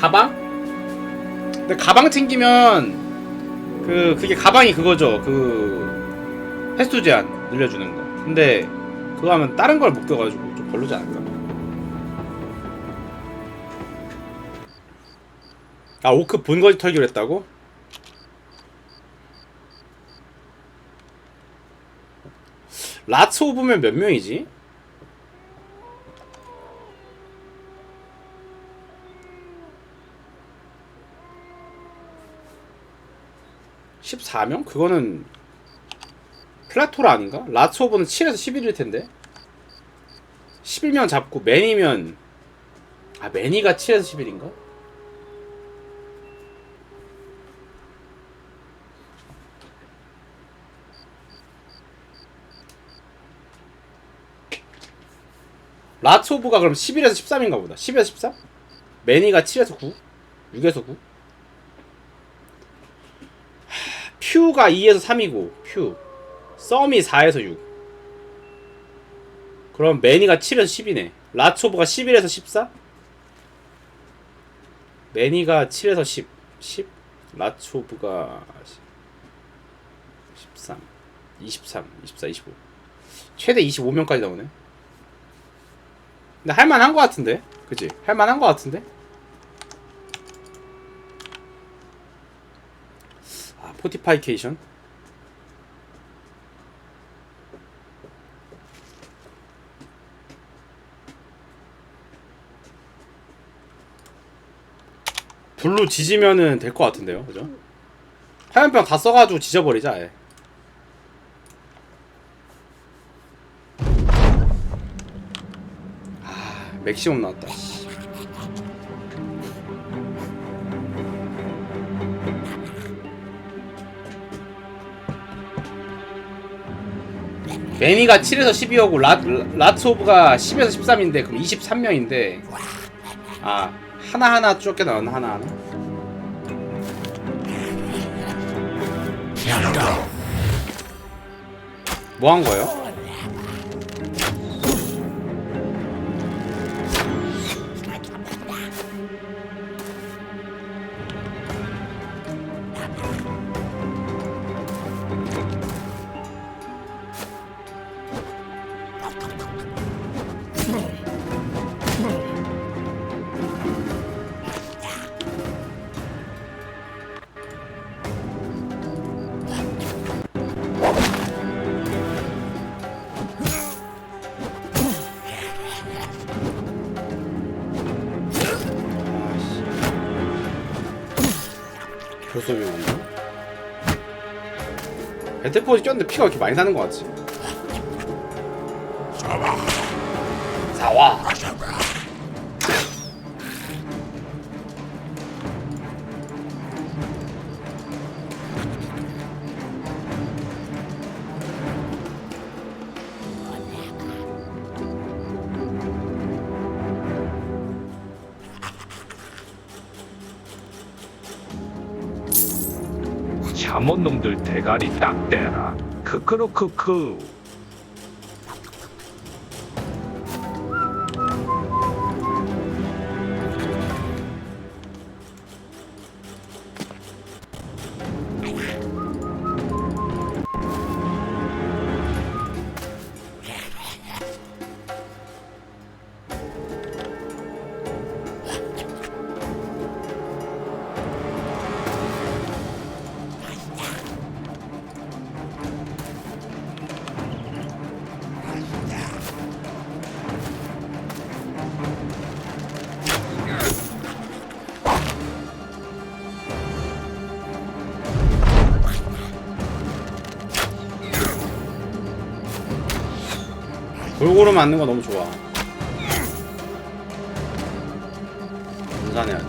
가방? 근데 가방 챙기면 그 그게 가방이 그거죠. 그 횟수 제한 늘려주는 거. 근데 그거 하면 다른 걸 못 껴가지고 좀 별로지 않을까? 아 오크 본거지 털기로 했다고? 라츠 오브면 몇 명이지? (14명) 그거는 플라토라 아닌가? 라츠 오브는 7에서 11일 텐데 11명 잡고 매니면 아 매니가 7에서 11인가? 라츠 오브가 그럼 11에서 13인가 보다 10에서 13? 매니가 7에서 9? 6에서 9? 하, 퓨가 2에서 3이고 퓨 썸이 4에서 6 그럼 매니가 7에서 10이네. 라초브가 11에서 14? 매니가 7에서 10 10? 라초브가 13 23 24 25 최대 25명까지 나오네. 근데 할만한 거 같은데? 그치? 할만한 거 같은데 아 포티파이케이션 블루 지지면은 될 것 같은데요, 그죠? 화염병 다 써가지고 지져버리자. 아예. 아, 맥시멈 나왔다. 매니가 7에서 12였고 라, 라츠오브가 10에서 13인데 그럼 23명인데 아 하나하나 쫓겨나온 하나하나 뭐 한 거예요? 교섭이 왔나? 배틀포지 꼈는데 피가 왜 이렇게 많이 나는 거 같지? 사와 잠옷놈들 대가리 딱 대라. 크크로크크. 골고루 맞는 거 너무 좋아. 분산해야 돼